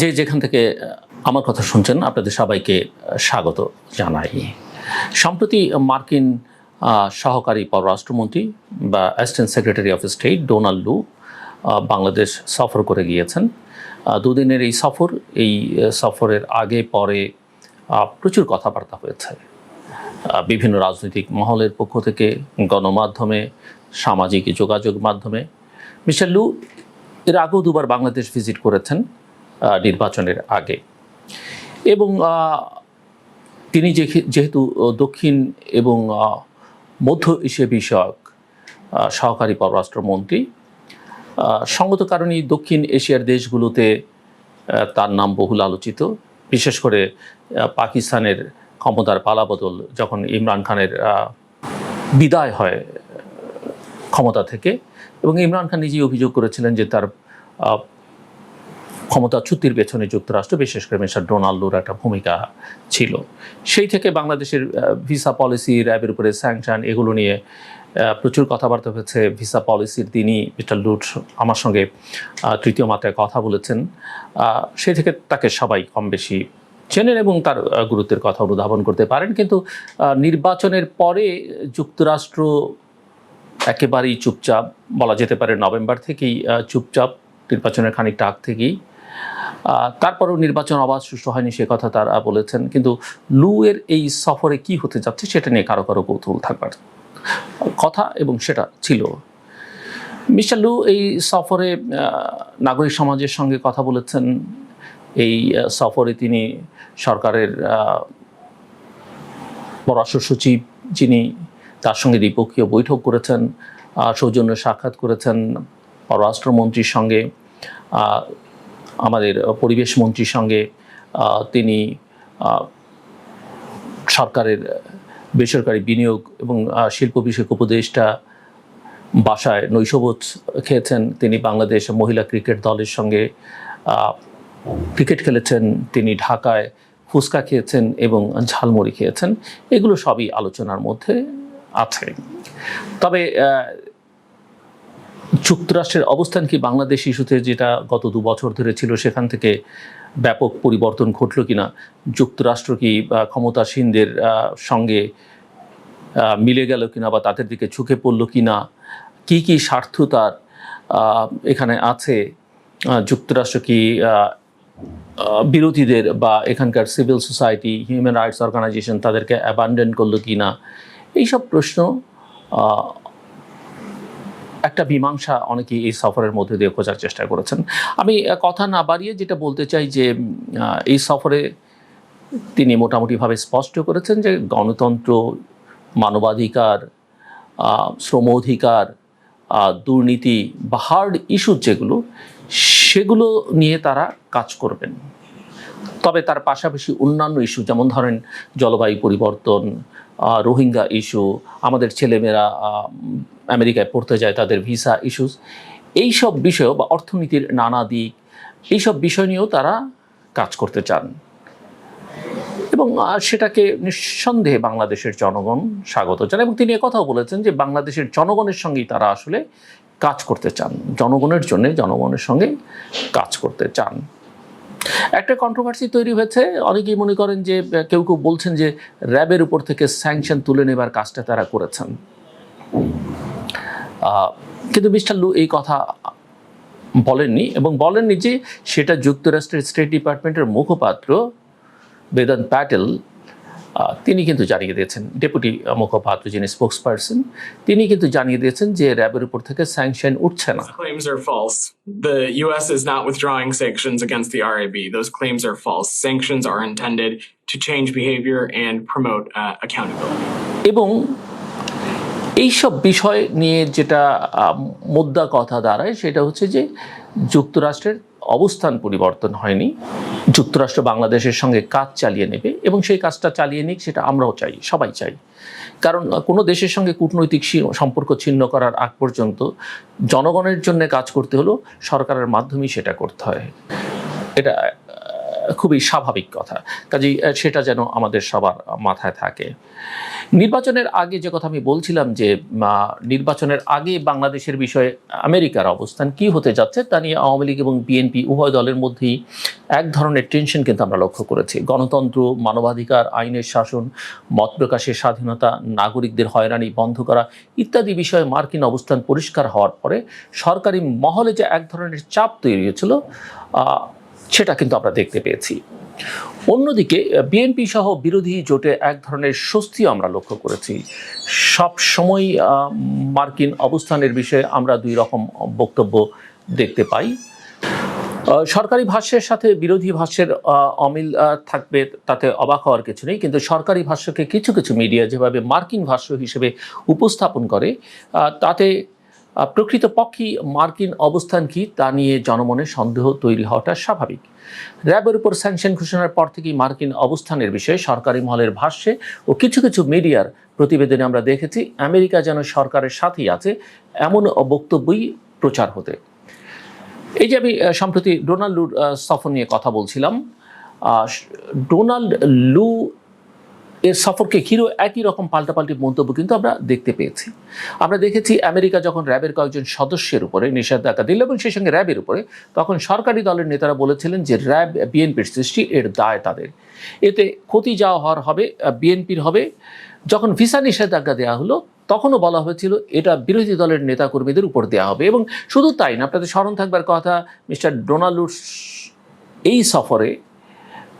যে যেখান থেকে আমার কথা শুনছেন, আপনাদের সবাইকে স্বাগত জানাই। সম্প্রতি মার্কিন সহকারী পররাষ্ট্রমন্ত্রী বা assistant secretary of state Donald Lu Bangladesh সফর করে গিয়েছেন। দুদিনের এই সফর, এই সফরের আগে, পরে প্রচুর কথাবার্তা হয়েছে। বিভিন্ন রাজনৈতিক মহলের পক্ষ থেকে, গণমাধ্যমে, সামাজিক যোগাযোগ মাধ্যমে। মিস্টার লু, এর আগেও দুবার বাংলাদেশ ভিজিট করেছেন। নির্বাচনের আগে। এবং তিনি যেহেতু দক্ষিণ এবং মধ্য এশিয়া বিষয়ক সহকারী পররাষ্ট্রমন্ত্রী সঙ্গত কারণেই দক্ষিণ এশিয়ার দেশগুলোতে তার নাম বহুল আলোচিত। বিশেষ করে পাকিস্তানের ক্ষমতার পালাবদল যখন ইমরান খানের বিদায় হয় ক্ষমতা থেকে। এবং ইমরান খান নিজেই অভিযোগ করেছিলেন যে তার ক্ষমতাচ্যুতির পেছনে যুক্তরাষ্ট্র, বিশেষ করে মিস্টার ডোনাল্ডোর একটা ভূমিকা ছিল। সেই থেকে বাংলাদেশের ভিসা পলিসি, র্যাবের উপরে স্যাংশন এগুলো নিয়ে প্রচুর কথাবার্তা হয়েছে। ভিসা পলিসির তিনি মিস্টার লুট আমার সঙ্গে তৃতীয় মাত্রায় কথা বলেছেন। সেই থেকে তাকে সবাই কম বেশি চেনেন এবং তার গুরুত্বের কথা অনুধাবন করতে পারেন। কিন্তু নির্বাচনের পরে যুক্তরাষ্ট্র একেবারেই চুপচাপ, বলা যেতে পারে নভেম্বর থেকেই চুপচাপ, নির্বাচনের খানিকটা আগ থেকেই তারপরেও নির্বাচন অবাধ সুষ্ঠু হয়নি, সে কথা তারা বলেছেন। কিন্তু লু এর এই সফরে কি হতে যাচ্ছে সেটা নিয়ে কারও কারও কৌতূহল থাকবার কথা এবং সেটা ছিল। মিস্টার লু এই সফরে নাগরিক সমাজের সঙ্গে কথা বলেছেন। এই সফরে তিনি সরকারের পররাষ্ট্র সচিব যিনি তার সঙ্গে দ্বিপক্ষীয় বৈঠক করেছেন সৌজন্য সাক্ষাৎ করেছেন পররাষ্ট্রমন্ত্রীর সঙ্গে। আমাদের পরিবেশ মন্ত্রীর সঙ্গে তিনি সরকারের বেসরকারি বিনিয়োগ এবং শিল্প বিষয়ক উপদেষ্টা বাসায় নৈশভোজ খেয়েছেন। তিনি বাংলাদেশ মহিলা ক্রিকেট দলের সঙ্গে ক্রিকেট খেলেছেন। তিনি ঢাকায় ফুচকা খেয়েছেন এবং ঝালমুড়ি খেয়েছেন। এগুলো সবই আলোচনার মধ্যে আছে। তবে যুক্তরাষ্ট্রের অবস্থান কি? বাংলাদেশ ইস্যুতে যেটা গত দু বছর ধরে ছিল সেখান থেকে ব্যাপক পরিবর্তন ঘটল কিনা? যুক্তরাষ্ট্র কি ক্ষমতাসীনদের সঙ্গে মিলে গেল কিনা বা তাদের দিকে ঝুঁকে পড়ল কিনা? কি কি স্বার্থ তার আহ, এখানে আছে? যুক্তরাষ্ট্র কি বিরোধীদের বা এখানকার civil society human rights organisation তাদেরকে অ্যাবান্ডেন করল কি না এইসব প্রশ্ন একটা মীমাংসা অনেকেই এই সফরের মধ্যে দিয়ে খোঁজার চেষ্টা করেছেন। আমি কথা না বাড়িয়ে যেটা বলতে চাই যে এই সফরে তিনি মোটামুটিভাবে স্পষ্ট করেছেন যে গণতন্ত্র, মানবাধিকার শ্রম অধিকার দুর্নীতি বা হার্ড ইস্যু যেগুলো, সেগুলো নিয়ে তারা কাজ করবেন। তবে তার পাশাপাশি অন্যান্য ইস্যু যেমন ধরেন জলবায়ু পরিবর্তন রোহিঙ্গা ইস্যু, আমাদের ছেলেমেয়েরা আমেরিকায় পড়তে যায় তাদের ভিসা ইস্যুস এই সব বিষয় বা অর্থনীতির নানা দিক, এইসব বিষয় নিয়েও তারা কাজ করতে চান। এবং সেটাকে নিঃসন্দেহে বাংলাদেশের জনগণ স্বাগত চান এবং তিনি কথাও বলেছেন যে বাংলাদেশের জনগণের সঙ্গেই তারা আসলে কাজ করতে চান। জনগণের জন্য জনগণের সঙ্গে কাজ করতে চান। একটা কন্ট্রোভার্সি তৈরি হয়েছে। অনেকেই মনে করেন যে কেউ কেউ বলছেন যে র্যাবের উপর থেকে স্যাংশন তুলে নেবার কাজটা তারা করেছেন। কিন্তু মিস্টার লু এই কথা বলেননি এবং বলেননি যে সেটা যুক্তরাষ্ট্রের স্টেট ডিপার্টমেন্টের মুখপাত্র বেদান্ত প্যাটেল তিনি কিন্তু জানিয়ে দিয়েছেন ডেপুটি মুখপাত্র যিনি স্পোক্স পার্সন তিনি কিন্তু জানিয়ে দিয়েছেন যে র্যাবের উপর থেকে স্যাংশন উঠছে না claims are false. The U.S. is not withdrawing sanctions against the RAB. Those claims are false. Sanctions are intended to change behavior and promote uh, accountability. এবং এইসব বিষয় নিয়ে যেটা মুদ্রা কথা দাঁড়ায় সেটা হচ্ছে যে যুক্তরাষ্ট্রের অবস্থান পরিবর্তন হয়নি। যুক্তরাষ্ট্র বাংলাদেশের সঙ্গে কাজ চালিয়ে নেবে এবং সেই কাজটা চালিয়ে নিক সেটা আমরাও চাই, সবাই চাই। কারণ কোনো দেশের সঙ্গে কূটনৈতিক সম্পর্ক ছিন্ন করার আগ পর্যন্ত জনগণের জন্য কাজ করতে হলো সরকারের মাধ্যমেই সেটা করতে হয়। এটা খুবই স্বাভাবিক কথা। কাজেই সেটা যেন আমাদের সবার মাথায় থাকে। নির্বাচনের আগে যে কথা আমি বলছিলাম যে নির্বাচনের আগে বাংলাদেশের বিষয়ে আমেরিকার অবস্থান কি হতে যাচ্ছে, তা নিয়ে আওয়ামী লীগ এবং বিএনপি উভয় দলের মধ্যেই এক ধরনের টেনশন কিন্তু আমরা লক্ষ্য করেছি। গণতন্ত্র, মানবাধিকার, আইনের শাসন, মত প্রকাশের স্বাধীনতা, নাগরিকদের হয়রানি বন্ধ করা ইত্যাদি বিষয়ে মার্কিন অবস্থান পরিষ্কার হওয়ার পরে সরকারি মহলে যে এক ধরনের চাপ তৈরি হয়েছিল সেটা কিন্তু আমরা দেখতে পেয়েছি। অন্যদিকে বিএনপি সহ বিরোধী জোটে এক ধরনের স্বস্তিও আমরা লক্ষ্য করেছি। সব সময় মার্কিন অবস্থানের বিষয়ে আমরা দুই রকম বক্তব্য দেখতে পাই। সরকারি ভাষ্যের সাথে বিরোধী ভাষ্যের অমিল থাকবে তাতে অবাক হওয়ার কিছু নেই। কিন্তু সরকারি ভাষ্যকে কিছু কিছু মিডিয়া যেভাবে মার্কিন ভাষ্য হিসেবে উপস্থাপন করে তাতে আহ, প্রকৃতপক্ষেই মার্কিন অবস্থান কি তা নিয়ে জনমনে সন্দেহ তৈরি হওয়াটা স্বাভাবিক। র্যাবের উপর স্যাংশন ঘোষণার পর থেকেই মার্কিন অবস্থানের বিষয়ে সরকারি মহলের ভাষ্যে ও কিছু কিছু মিডিয়ার প্রতিবেদনে আমরা দেখেছি আমেরিকা যেন সরকারের সাথেই আছে এমন বক্তব্যই প্রচার হতে। এই যে আমি সম্প্রতি ডোনাল্ড লুর সফর নিয়ে কথা বলছিলাম ডোনাল্ড লু এর সফরকে ঘিরেও একই রকম পাল্টাপাল্টি মন্তব্য কিন্তু আমরা দেখতে পেয়েছি। আমরা দেখেছি আমেরিকা যখন র্যাবের কয়েকজন সদস্যের উপরে নিষেধাজ্ঞা দিল এবং সেই সঙ্গে র্যাবের উপরে, তখন সরকারি দলের নেতারা বলেছিলেন যে র্যাব, বিএনপির সৃষ্টি এর দায় তাদের। এতে ক্ষতি যাওয়া হওয়ার হবে, বিএনপির হবে। যখন ভিসা নিষেধাজ্ঞা দেওয়া হলো, তখনও বলা হয়েছিল এটা বিরোধী দলের নেতাকর্মীদের উপর দেওয়া হবে এবং শুধু তাই না, আপনাদের স্মরণ থাকবার কথা, মিস্টার ডোনাল্ডুর এই সফরে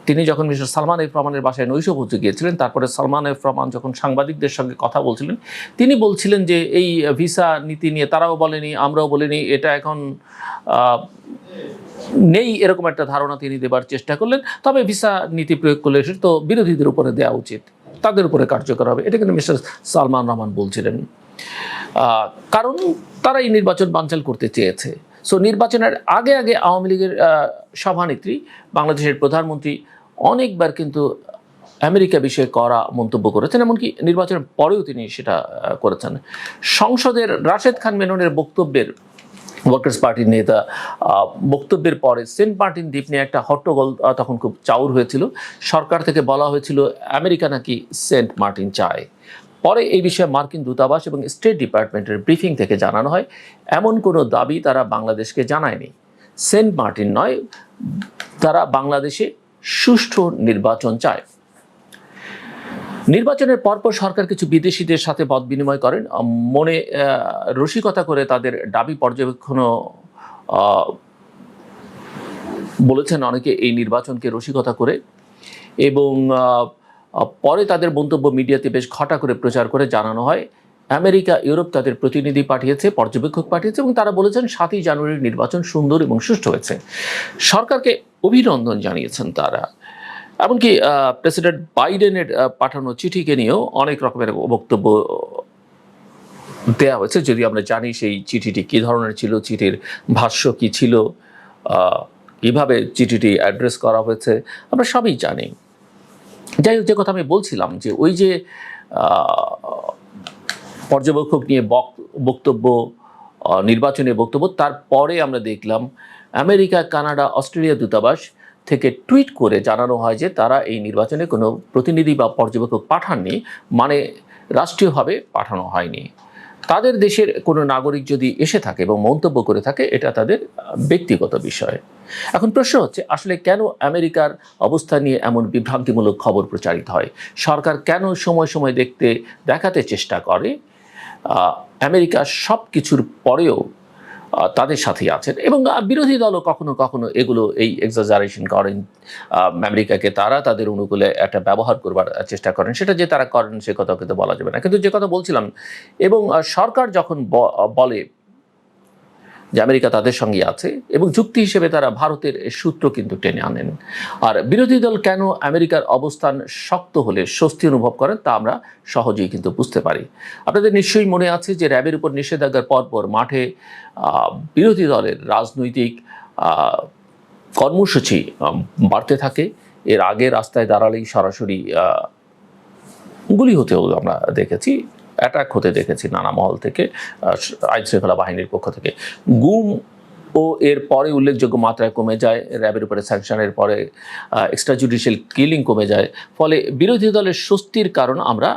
তিনি যখন মিস্টার সালমান এফ রহমানের বাসায় নৈশভোজে গিয়েছিলেন, তারপরে সালমান এফ রহমান যখন সাংবাদিকদের সঙ্গে কথা বলছিলেন, তিনি বলছিলেন যে এই ভিসা নীতি নিয়ে তারাও বলেনি, আমরাও বলিনি, এটা এখন নেই এরকম একটা ধারণা তিনি দেবার চেষ্টা করলেন। তবে ভিসা নীতি প্রয়োগ করলে সেটা তো বিরোধীদের উপরে দেওয়া উচিত, তাদের উপরে কার্যকর হবে, এটা কিন্তু মিস্টার সালমান রহমান বলছিলেন। কারণ তারা এই নির্বাচন বানচাল করতে চেয়েছে। সো নির্বাচনের আগে আগে আওয়ামী লীগের সভানেত্রী, বাংলাদেশের প্রধানমন্ত্রী অনেকবার কিন্তু আমেরিকা বিষয়ে করা মন্তব্য করেছেন, এমনকি নির্বাচনের পরেও তিনি সেটা করেছেন। সংসদের রাশেদ খান মেননের বক্তব্যের, ওয়ার্কার্স পার্টির নেতা বক্তব্যের পরে সেন্ট মার্টিন দ্বীপ নিয়ে একটা হট্টগোল তখন খুব চাউর হয়েছিল। সরকার থেকে বলা হয়েছিল, আমেরিকা নাকি সেন্ট মার্টিন চায়? পরে এই বিষয়ে মার্কিন দূতাবাস এবং স্টেট ডিপার্টমেন্টের ব্রিফিং থেকে জানানো হয়, এমন কোনো দাবি তারা বাংলাদেশকে জানায়নি। সেন্ট মার্টিন নয়, তারা বাংলাদেশে সুষ্ঠু নির্বাচন চায়। নির্বাচনের পরপর সরকার কিছু বিদেশিদের সাথে মত বিনিময় করেন। মনে রসিকতা করে তাদের দাবি পর্যবেক্ষণও বলেছেন অনেকে এই নির্বাচনকে রসিকতা করে এবং পরে তাদের মন্তব্য মিডিয়াতে বেশ ঘটা করে প্রচার করে জানানো হয়। আমেরিকা, ইউরোপ তাদের প্রতিনিধি পাঠিয়েছে, পর্যবেক্ষক পাঠিয়েছে এবং তারা বলেছেন সাতই জানুয়ারির নির্বাচন সুন্দর এবং সুষ্ঠু হয়েছে। সরকারকে অভিনন্দন জানিয়েছেন তারা। এমনকি প্রেসিডেন্ট বাইডেনের পাঠানো চিঠিকে নিয়েও অনেক রকমের বক্তব্য দেওয়া হয়েছে। যদি আমরা জানি সেই চিঠিটি কী ধরনের ছিল, চিঠির ভাষ্য কী ছিল কীভাবে চিঠিটি অ্যাড্রেস করা হয়েছে, আমরা সবই জানি। যাই হোক, যে কথা আমি বলছিলাম যে ওই যে পর্যবেক্ষক নিয়ে বক- বক্তব্য নির্বাচনী বক্তব্য, তারপরে আমরা দেখলাম আমেরিকা, কানাডা, অস্ট্রেলিয়া দূতাবাস থেকে টুইট করে জানানো হয় যে তারা এই নির্বাচনে কোনো প্রতিনিধি বা পর্যবেক্ষক পাঠাননি মানে রাষ্ট্রীয়ভাবে পাঠানো হয়নি। তাদের দেশের কোনো নাগরিক যদি এসে থাকে এবং মন্তব্য করে থাকে, এটা তাদের ব্যক্তিগত বিষয়। এখন প্রশ্ন হচ্ছে, আসলে কেন আমেরিকার অবস্থা নিয়ে এমন বিভ্রান্তিমূলক খবর প্রচারিত হয়? সরকার কেন সময় সময় দেখতে দেখাতে চেষ্টা করে? আমেরিকা সব কিছুর পরেও তাদের সাথেই আছেন। এবং বিরোধী দলও কখনো কখনো এগুলো, এই এক্সাজারেশন করেন। আমেরিকাকে তারা তাদের অনুকূলে একটা ব্যবহার করবার চেষ্টা করেন। সেটা যে তারা করেন সে কথা কিন্তু বলা যাবে না। কিন্তু যে কথা বলছিলাম, এবং সরকার যখন বলে যে আমেরিকা তাদের সঙ্গে আছে এবং যুক্তি হিসেবে তারা ভারতের সূত্র কিন্তু টেনে আনেন। আর বিরোধী দল কেন আমেরিকার অবস্থান শক্ত হলে স্বস্তি অনুভব করেন তা আমরা সহজেই কিন্তু বুঝতে পারি। আপনাদের নিশ্চয়ই মনে আছে যে র্যাবের উপর নিষেধাজ্ঞার পরপর মাঠে বিরোধী দলের রাজনৈতিক কর্মসূচি বাড়তে থাকে। এর আগে রাস্তায় দাঁড়ালেই সরাসরি গুলি হতেও আমরা দেখেছি। অ্যাটাক হতে দেখেছি নানা মহল থেকে আইন শৃঙ্খলা বাহিনীর পক্ষ থেকে। গুম ও এর পরে উল্লেখযোগ্য মাত্রায় কমে যায়, র্যাবের উপরে স্যাংশনের পরে এক্সট্রা জুডিশিয়াল কিলিং কমে যায়। ফলে বিরোধী দলের স্বস্তির কারণ আমরা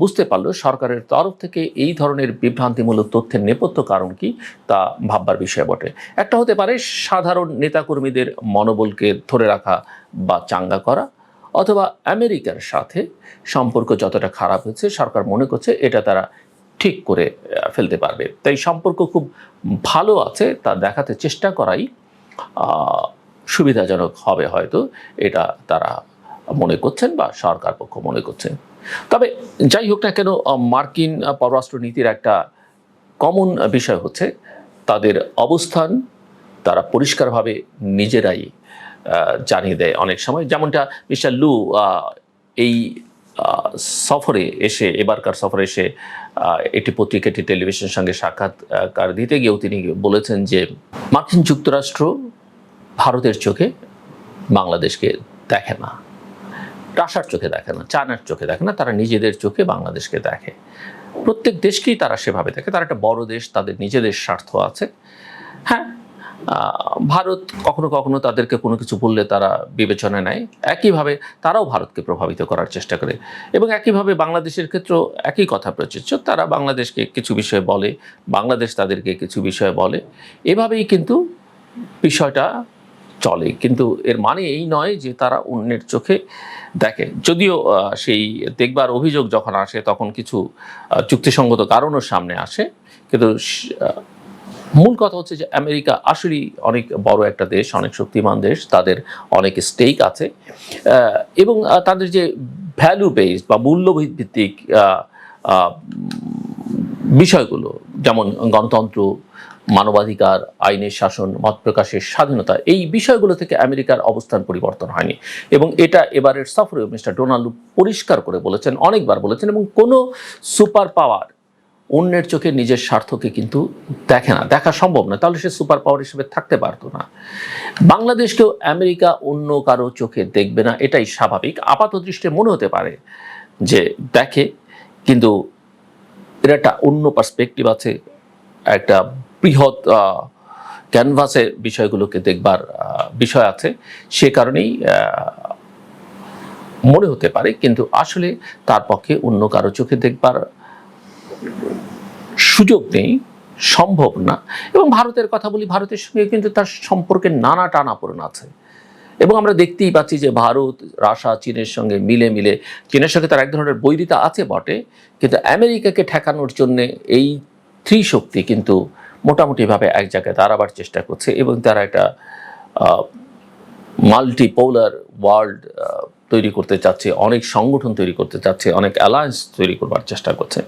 বুঝতে পারল, সরকারের তরফ থেকে এই ধরনের বিভ্রান্তিমূলক তথ্যের নেপথ্য কারণ কি, তা ভাববার বিষয় বটে। একটা হতে পারে সাধারণ নেতাকর্মীদের মনোবলকে ধরে রাখা বা চাঙ্গা করা অথবা আমেরিকার সাথে সম্পর্ক যতটা খারাপ হয়েছে, সরকার মনে করছে এটা তারা ঠিক করে ফেলতে পারবে। তাই সম্পর্ক খুব ভালো আছে, তা দেখাতে চেষ্টা করাই সুবিধাজনক হবে হয়তো, এটা তারা মনে করছেন বা সরকার পক্ষ মনে করছেন তবে যাই হোক না কেন মার্কিন পররাষ্ট্র নীতির একটা কমন বিষয় হচ্ছে, তাদের অবস্থান তারা পরিষ্কারভাবে নিজেরাই জানিয়ে দেয় অনেক সময়। যেমনটা মিস্টার লু এই সফরে এসে, এবারকার সফরে এসে একটি পত্রিকা, একটি টেলিভিশনের সঙ্গে সাক্ষাৎকার দিতে গিয়েও তিনি বলেছেন যে, মার্কিন যুক্তরাষ্ট্র ভারতের চোখে বাংলাদেশকে দেখে না। রাশার চোখে দেখে না, চায়নার চোখে দেখে না, তারা নিজেদের চোখে বাংলাদেশকে দেখে। প্রত্যেক দেশকেই তারা সেভাবে দেখে। তারা একটা বড় দেশ, তাদের নিজেদের স্বার্থ আছে। হ্যাঁ ভারত কখনো কখনো তাদেরকে কোনো কিছু বললে তারা বিবেচনায় নেয়। একইভাবে তারাও ভারতকে প্রভাবিত করার চেষ্টা করে এবং একইভাবে বাংলাদেশের ক্ষেত্রেও একই কথা প্রযোজ্য তারা বাংলাদেশকে কিছু বিষয় বলে, বাংলাদেশ তাদেরকে কিছু বিষয় বলে। এভাবেই কিন্তু বিষয়টা চলে। কিন্তু এর মানে এই নয় যে তারা অন্যের চোখে দেখে। যদিও সেই দেখবার অভিযোগ যখন আসে তখন কিছু চুক্তিসঙ্গত কারণও সামনে আসে। কিন্তু মূল কথা হচ্ছে যে আমেরিকা আসলেই অনেক বড় একটা দেশ অনেক শক্তিমান দেশ তাদের অনেক স্টেক আছে। এবং তাদের যে ভ্যালু বেস বা মূল্যভিত্তিক আহ, আহ, বিষয়গুলো যেমন গণতন্ত্র মানবাধিকার আইনের শাসন মত প্রকাশের স্বাধীনতা এই বিষয়গুলো থেকে আমেরিকার অবস্থান পরিবর্তন হয়নি। এবং এটা এবারের সফরে মিস্টার ডোনাল্ড পরিষ্কার করে বলেছেন অনেকবার বলেছেন এবং কোনো সুপার পাওয়ার অন্যের চোখে নিজের স্বার্থকে কিন্তু দেখে না। দেখা সম্ভব না, তাহলে সে সুপার পাওয়ার হিসেবে থাকতে পারতো না। বাংলাদেশকেও আমেরিকা অন্য কারও চোখে দেখবে না, এটাই স্বাভাবিক। আপাত দৃষ্টে মনে হতে পারে যে দেখে, কিন্তু এর একটা অন্য পার্সপেক্টিভ আছে, একটা বৃহৎ ক্যানভাসে বিষয়গুলোকে দেখবার বিষয় আছে। সে কারণেই মনে হতে পারে, কিন্তু আসলে তার পক্ষে অন্য কারও চোখে দেখবার সুযোগ নেই, সম্ভব না। এবং ভারতের কথা বলি, ভারতের সঙ্গে কিন্তু তার সম্পর্কে নানা টানাপোড়েন আছে। এবং আমরা দেখতেই পাচ্ছি যে ভারত, রাশিয়া, চীনের সঙ্গে মিলে মিলে, চীনের সঙ্গে তার এক ধরনের বৈরিতা আছে বটে, কিন্তু আমেরিকাকে ঠেকানোর জন্য এই ত্রিশক্তি কিন্তু মোটামুটিভাবে এক জায়গায় দাঁড়াবার চেষ্টা করছে এবং তারা একটা মাল্টিপোলার ওয়ার্ল্ড তৈরি করতে চাচ্ছে, অনেক সংগঠন তৈরি করতে চাচ্ছে, অনেক অ্যালায়েন্স তৈরি করবার চেষ্টা করছে।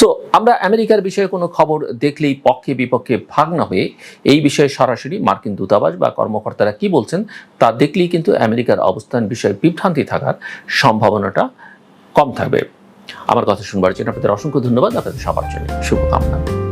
সো আমরা আমেরিকার বিষয়ে কোনো খবর দেখলেই পক্ষে বিপক্ষে ভাগ না হয়ে এই বিষয়ে সরাসরি মার্কিন দূতাবাস বা কর্মকর্তারা কি বলছেন, তা দেখলেই কিন্তু আমেরিকার অবস্থান বিষয়ে বিভ্রান্তি থাকার সম্ভাবনাটা কম থাকবে। আমার কথা শুনবার জন্য আপনাদের অসংখ্য ধন্যবাদ। আপনাদের সবার জন্য শুভকামনা।